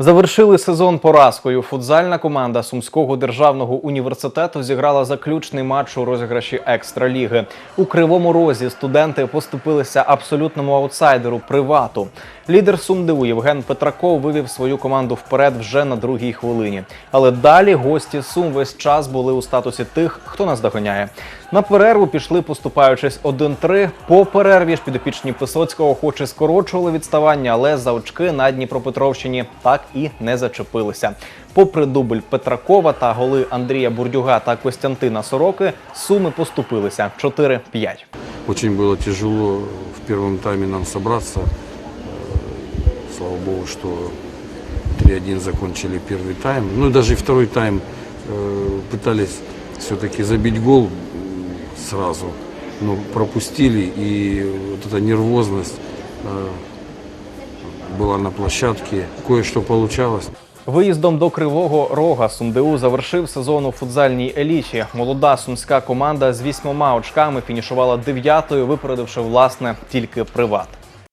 Завершили сезон поразкою. Футзальна команда Сумського державного університету зіграла заключний матч у розіграші екстраліги. У кривому розі студенти поступилися абсолютному аутсайдеру привату. Лідер СумДУ Євген Петраков вивів свою команду вперед вже на другій хвилині. Але далі гості Сум весь час були у статусі тих, хто нас доганяє. На перерву пішли, поступаючись 1-3. По перерві ж підопічні Писоцького хоч і скорочували відставання, але за очки на Дніпропетровщині так і не зачепилися. Попри дубль Петракова та голи Андрія Бурдюга та Костянтина Сороки, суми поступилися 4-5. Очень было тяжело в первом тайме нам собраться. Э, Слава богу, что 3-1 закончили первый тайм. Ну и даже и второй тайм э, пытались все-таки забить гол м, сразу, но пропустили. И вот эта нервозность э, была на площадке. Кое-что получалось. Виїздом до Кривого Рога СумДУ завершив сезон у футзальній еліті. Молода сумська команда з вісьмома очками фінішувала дев'ятою, випередивши власне тільки приват.